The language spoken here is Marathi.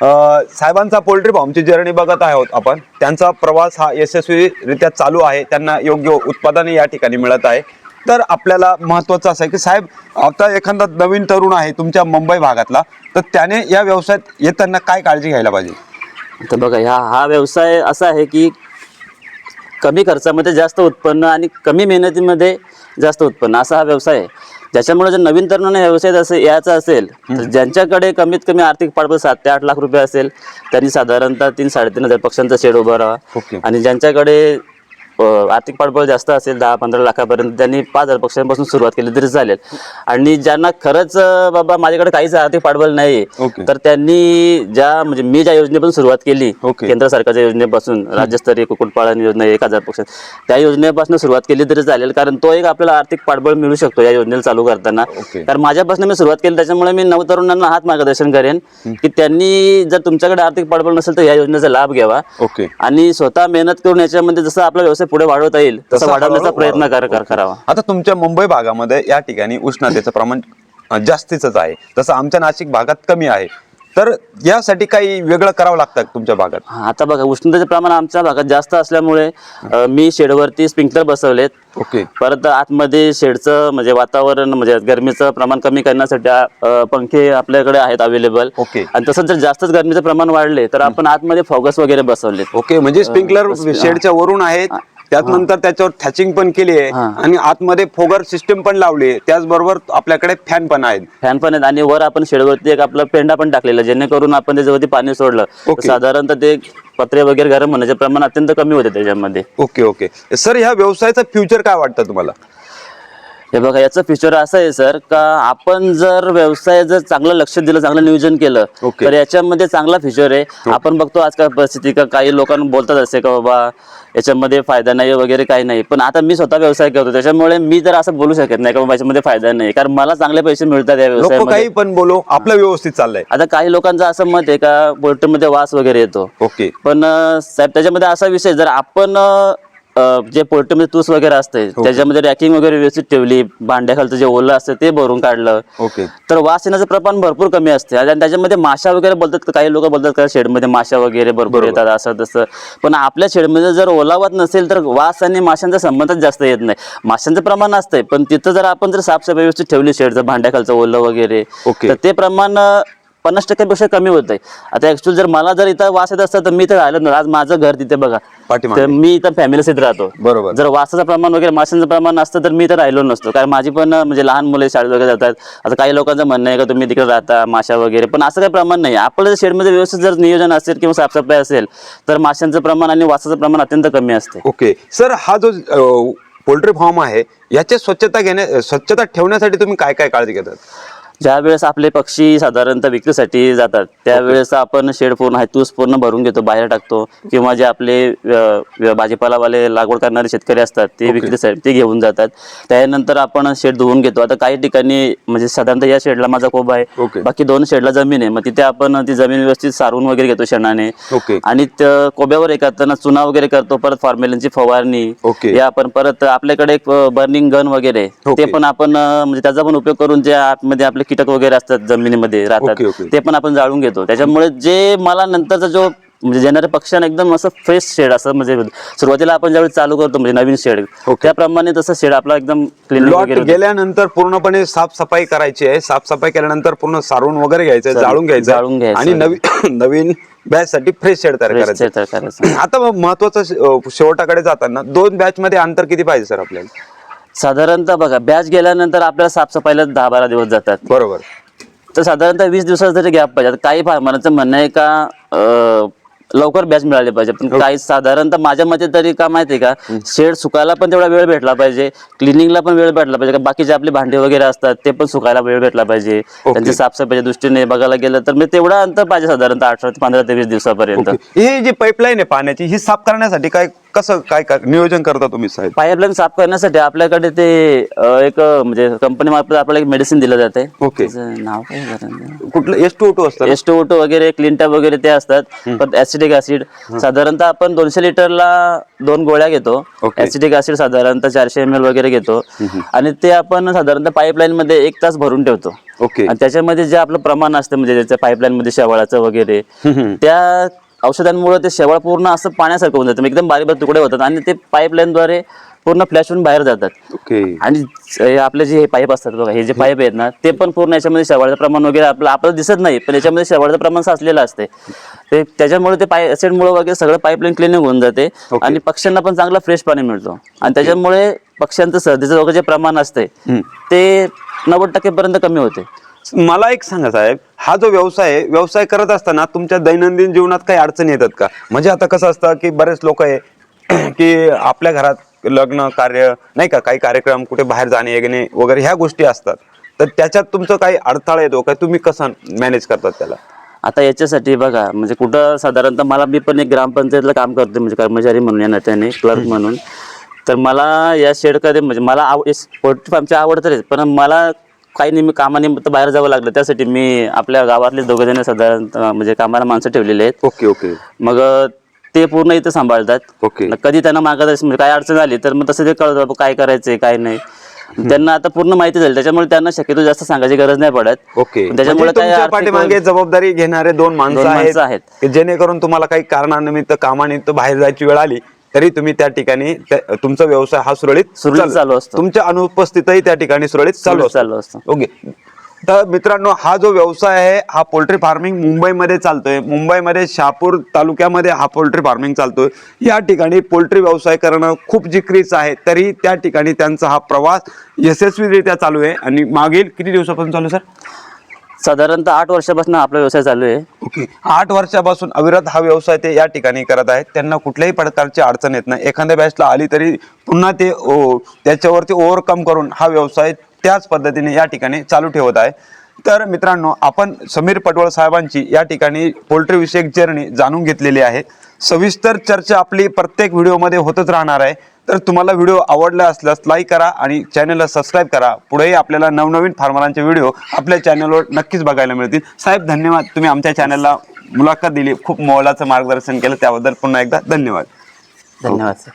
साहेबांचा पोल्ट्री फार्मची जर्नी बघत आहोत आपण. त्यांचा प्रवास हा यशस्वीरित्या चालू आहे. त्यांना योग्य उत्पादन या ठिकाणी मिळत आहे. तर आपल्याला महत्वाचं असं आहे की साहेब आता एखादा नवीन तरुण आहे तुमच्या मुंबई भागातला तर त्याने या व्यवसायात येताना काय काळजी घ्यायला पाहिजे? तर बघा ह्या हा व्यवसाय असा आहे की कमी खर्चामध्ये जास्त उत्पन्न आणि कमी मेहनतीमध्ये जास्त उत्पन्न असा हा व्यवसाय आहे. ज्याच्यामुळे जर नवीन तरुणांना या व्यवसायात असं यायचं असेल तर ज्यांच्याकडे कमीत कमी आर्थिक पाठबळ सात ते आठ लाख रुपये असेल त्यांनी साधारणतः तीन साडेतीन हजार पक्षांचा शेड उभा राहा. आणि ज्यांच्याकडे आर्थिक पाठबळ जास्त असेल दहा पंधरा लाखापर्यंत त्यांनी पाच हजार पक्षांपासून सुरुवात केली तरी चालेल आणि ज्यांना खरंच बाबा माझ्याकडे काहीच आर्थिक पाठबळ नाही. तर त्यांनी ज्या म्हणजे मी ज्या योजनेपासून सुरुवात केली. केंद्र सरकारच्या योजनेपासून राज्यस्तरीय कुक्कुटपालन योजना एक हजार पक्ष त्या योजनेपासून सुरुवात केली तरी चालेल कारण तो एक आपल्याला आर्थिक पाठबळ मिळू शकतो या योजनेला चालू करताना. कारण माझ्यापासून मी सुरुवात केली त्याच्यामुळे मी नवतरुणांना हाच मार्गदर्शन करेन की त्यांनी जर तुमच्याकडे आर्थिक पाठबळ नसेल तर या योजनेचा लाभ घ्यावा ओके आणि स्वतः मेहनत करून याच्यामध्ये जसं आपला व्यवसाय पुढे वाढवता येईल तसं तसं वाढवण्याचा हळूहळू प्रयत्न कर वाढव- कर- करावा. आता तुमच्या मुंबई भागामध्ये या ठिकाणी उष्णतेचं प्रमाण अ, जास्तीचंच आहे. तसं आमच्या नाशिक भागात कमी आहे. तर यासाठी काही वेगळं करावं लागतं का तुमच्या भागात? हा, आता बघा उष्णतेचे प्रमाण आमच्या भागात जास्त असल्यामुळे अ, मी शेडवरती स्प्रिंकलर बसवलेत. ओके. परत आतमध्ये शेडचं म्हणजे वातावरण म्हणजे गरमीचं प्रमाण कमी करण्यासाठी अ, पंखे आपल्याकडे आहेत अवेलेबल ओके. आणि तसंच जर जास्तच गरमीचं प्रमाण वाढले तर आपण आतमध्ये फॉगस वगैरे बसवलेत. ओके म्हणजे स्प्रिंकलर शेडच्या वरून आहेत. त्यात नंतर त्याच्यावर थॅचिंग पण केली आहे हा. आणि आतमध्ये फोगर सिस्टम पण लावली आहे. त्याचबरोबर आपल्याकडे फॅन पण आहेत. फॅन पण आहेत आणि वर आपण शेडवरती एक आपला पेंडा पण टाकलेला जेणेकरून आपण त्याच्यावरती पाणी सोडलं. तर ओके. साधारणतः ते पत्रे वगैरे गरम होण्याचे प्रमाण अत्यंत कमी होते त्याच्यामध्ये. Okay okay. सर ह्या व्यवसायाचं फ्युचर काय वाटतं तुम्हाला? हे बघा याचं फ्युचर असं आहे सर का आपण जर व्यवसाय जर चांगलं लक्ष दिलं चांगलं नियोजन केलं ओके. तर याच्यामध्ये चांगला फ्युचर आहे. आपण बघतो आजकाल परिस्थिती का काही लोकांना बोलतात असे का बाबा याच्यामध्ये फायदा नाही वगैरे काही नाही. पण आता मी स्वतः व्यवसाय करतो त्याच्यामुळे मी तर असं बोलू शकत नाही का बाबा याच्यामध्ये फायदा नाही. कारण मला चांगले पैसे मिळतात या लोक व्यवसायामध्ये. काही पण बोलो आपलं व्यवस्थित चाललंय. आता काही लोकांचं असं मत आहे का पोल्ट्रीमध्ये वास वगैरे येतो. ओके. पण अं, साहेब त्याच्यामध्ये असा विषय जर आपण अं, अं, जे पोल्ट्रीमध्ये तूस वगैरे असते त्याच्यामध्ये रॅकिंग वगैरे व्यवस्थित ठेवली भांड्याखालचं जे ओलं असतं ते भरून काढलं. ओके. तर वास येण्याचं प्रमाण भरपूर कमी असते आणि त्याच्यामध्ये माशा वगैरे बोलतात का काही लोक बोलतात का शेडमध्ये माशा वगैरे भरपूर येतात असं तसं. पण आपल्या शेडमध्ये जर ओलावत नसेल तर वास आणि माशांचा संबंधच जास्त येत नाही. माशांचं प्रमाण असतंय पण तिथं जर आपण जर साफसफाई व्यवस्थित ठेवली शेडचं भांड्याखालचं ओलं वगैरे ओके. तर ते प्रमाण अं, पन्नास टक्क्यापेक्षा कमी होत आहे आता ऍक्च्युअली जर मला जर इथं वास येत असतं तर मी तर राहिलं ना आज माझं घर तिथे बघा. पाठीमागे. तर मी इथं फॅमिली सहित राहतो. बरोबर. जर वासाचं प्रमाण वगैरे माशांचं प्रमाण असतं तर मी तर राहिलो नसतो. कारण माझी पण अं, म्हणजे लहान मुले शाळेत वगैरे जातात. आता काही लोकांचं म्हणणं आहे का तुम्ही तिकडे राहता माशा वगैरे. पण असं काही प्रमाण नाही. आपलं जर शेडमध्ये व्यवस्थित जर नियोजन असेल किंवा साफसफाई असेल तर माशांचं प्रमाण आणि वासाचं प्रमाण अत्यंत कमी असते. ओके. सर हा जो पोल्ट्री फार्म आहे याची स्वच्छता घेण्या स्वच्छता ठेवण्यासाठी तुम्ही काय काय काळजी घेतात? ज्या वेळेस आपले पक्षी साधारणतः विक्रीसाठी जातात त्यावेळेस आपण शेड पूर्ण हातूस पूर्ण भरून घेतो बाहेर टाकतो किंवा जे आपले अ, भाजीपालावाले लागवड करणारे शेतकरी असतात ते विक्रीसाठी ते घेऊन जातात त्यानंतर आपण शेड धुवून घेतो आता काही ठिकाणी म्हणजे साधारणतः या शेडला माझा कोबा आहे. बाकी दोन शेडला जमीन आहे मग तिथे आपण ती जमीन व्यवस्थित सारून वगैरे घेतो शेणाने. आणि त्या कोब्यावर एक करताना चुना वगैरे करतो परत फॉर्मेलिनची फवारणी ओके. या आपण परत आपल्याकडे एक बर्निंग गन वगैरे. ते पण आपण अं, म्हणजे त्याचा पण उपयोग करून जे आतमध्ये आपले कीटक वगैरे असतात जमिनीमध्ये राहतात ओके. ते पण आपण जाळून घेतो त्याच्यामुळे जे मला नंतरचा जो म्हणजे येणाऱ्या पक्ष्यांना एकदम असं फ्रेश शेड असं म्हणजे सुरुवातीला आपण ज्यावेळी चालू करतो म्हणजे नवीन शेड ओके. त्याप्रमाणे तसं शेड आपला एकदम क्लीन लॉट वगैरे होतं. गेल्यानंतर पूर्णपणे साफसफाई करायची आहे साफसफाई केल्यानंतर पूर्ण सारून वगैरे घ्यायचं. जाळून घ्यायचं जाळून घ्यायचं. आणि नवीन नवीन बॅच साठी फ्रेश शेड तयार Fresh करायचं shed तयार करायचं. आता महत्वाचं शेवटाकडे जाताना दोन बॅच मध्ये अंतर किती पाहिजे सर आपल्याला साधारणतः बघा बॅच गेल्यानंतर आपल्याला साफसफाईला दहा बारा दिवस जातात. बरोबर. तर साधारणतः वीस दिवसाचा तरी गॅप पाहिजे. आता काही फार्मरांचं म्हणणं आहे का अं, लवकर बॅच मिळाली पाहिजे. पण काही साधारणतः माझ्या मते तरी का माहिती आहे का शेड सुकायला पण तेवढा वेळ भेटला पाहिजे. क्लिनिंगला पण वेळ भेटला पाहिजे. का बाकीचे आपले भांडे वगैरे असतात ते पण सुकायला वेळ भेटला पाहिजे. त्यांची साफसफाईच्या दृष्टीने बघायला गेलं तर म्हणजे तेवढा अंतर पाहिजे साधारणतः अठरा ते पंधरा ते वीस दिवसापर्यंत. ही जी पाईपलाईन आहे पाण्याची ही साफ करण्यासाठी काय कसं काय काय नियोजन करता तुम्ही साहेब? पाईपलाईन साफ करण्यासाठी आपल्याकडे ते अ, एक म्हणजे कंपनी मार्फत आपल्याला एक मेडिसिन दिलं जाते. ओके. त्याचं नाव काय? कुठलं एस टू टू असतं ना? एस टू वगैरे क्लिनटॅप वगैरे ते असतात. पण ऍसिडिक ऍसिड साधारणतः आपण दोनशे लिटरला दोन गोळ्या घेतो. ओके. ऍसिडिक ऍसिड साधारणतः चारशे एम एल वगैरे घेतो. आणि ते आपण साधारणतः पाईपलाईन मध्ये एक तास भरून ठेवतो. ओके. आणि त्याच्यामध्ये जे आपलं प्रमाण असतं म्हणजे त्याच्या पाईपलाईन मध्ये शेवाळाचं वगैरे त्या औषधांमुळे ते शेवाळ पूर्ण असं पाण्यासारखं होऊन जातं. एकदम बारीक बारीक तुकडे होतात आणि ते पाईपलाईनद्वारे पूर्ण फ्लॅश होऊन बाहेर जातात. ओके. आणि हे आपले जे पाईप असतात बघा हे जे पाईप आहेत ना ते पण पूर्ण याच्यामध्ये शेवाळचं प्रमाण वगैरे आपलं आपल्याला दिसत नाही पण याच्यामध्ये शेवाळचं प्रमाण साचलेलं असते ते त्याच्यामुळे ते पाय ऍसिडमुळे वगैरे सगळं पाईपलाईन क्लिनिंग होऊन जाते. आणि पक्ष्यांना पण चांगला फ्रेश पाणी मिळतो. आणि त्याच्यामुळे पक्ष्यांचं सर्दीचं वगैरे जे प्रमाण असते ते नव्वद टक्केपर्यंत कमी होते. मला एक सांगा साहेब हा जो व्यवसाय आहे व्यवसाय करत असताना तुमच्या दैनंदिन जीवनात काही अडचणी येतात का? म्हणजे आता कसं असतं की बरेच लोक आहे की आपल्या घरात लग्न कार्य नाही का काही कार्यक्रम कुठे बाहेर जाणे येणे वगैरे ह्या गोष्टी असतात. तर त्याच्यात तुमचं काही अडथळा येतो का? तुम्ही कसं मॅनेज करतात त्याला? आता याच्यासाठी बघा म्हणजे कुठं साधारणतः मला मी पण एक ग्रामपंचायतला काम करतो म्हणजे कर्मचारी म्हणून या नात्याने क्लर्क म्हणून. तर मला या शेडकडे म्हणजे मला आव पोल्ट्री फार्मची आवड तर पण मला काही नेहमी कामानिमित्त बाहेर जावं लागलं. त्यासाठी मी आपल्या गावातले दोघे जण साधारणतः म्हणजे कामाला माणसं ठेवलेली आहेत. Okay okay. मग ते पूर्ण इथं सांभाळतात. ओके. कधी त्यांना मार्गदर्शन म्हणजे काय अडचण आली तर मग तसं ते कळत बाबा काय करायचंय काय नाही. त्यांना आता पूर्ण माहिती झाली त्याच्यामुळे त्यांना शक्यतो जास्त सांगायची गरज नाही पडत. ओके. त्याच्यामुळे म्हणजे तुमच्या पाठीमागे जबाबदारी घेणारे दोन माणसं आहेत जेणेकरून तुम्हाला काही कारणानिमित्त कामानिमित्त बाहेर जायची वेळ आली तरी तुम्ही त्या ठिकाणी त्या- तुमचा व्यवसाय हा सुरळीत सुरळीत चाल- असतो. तुमच्या अनुपस्थितही त्या ठिकाणी सुरळीत चालू सुरळीत चालू असतो. ओके. तर मित्रांनो हा जो व्यवसाय आहे हा पोल्ट्री फार्मिंग मुंबईमध्ये चालतोय. मुंबईमध्ये शहापूर तालुक्यामध्ये हा पोल्ट्री फार्मिंग चालतोय. या ठिकाणी पोल्ट्री व्यवसाय करणं खूप जिक्रीच आहे. तरी त्या ठिकाणी त्यांचा हा प्रवास यशस्वीरित्या चालू आहे. आणि मागील किती दिवसापासून चालू आहे, सर? साधारणतः आठ वर्षापासून आपला व्यवसाय चालू आहे. ओके. आठ वर्षापासून अविरत हा व्यवसाय ते या ठिकाणी करत आहेत. त्यांना कुठल्याही प्रकारची अडचण येत नाही. एखाद्या बॅचला आली तरी पुन्हा ते ओ- त्याच्यावरती ओव्हरकम करून हा व्यवसाय त्याच पद्धतीने या ठिकाणी चालू ठेवत आहे. तर मित्रांनो आपण समीर पटवळ साहेबांची या ठिकाणी पोल्ट्रीविषयक जर्नी जाणून घेतलेली आहे. सविस्तर चर्चा आपली प्रत्येक व्हिडिओमध्ये होतच राहणार आहे. तर तुम्हाला व्हिडिओ आवडला असल्यास लाईक करा आणि चॅनलला सबस्क्राईब करा. पुढेही आपल्याला नवनवीन फार्मरांचे व्हिडिओ आपल्या चॅनलवर नक्कीच बघायला मिळतील. साहेब धन्यवाद. तुम्ही आमच्या चॅनलला मुलाखत दिली. खूप मोलाचं मार्गदर्शन केलं. त्याबद्दल पुन्हा एकदा धन्यवाद. धन्यवाद सर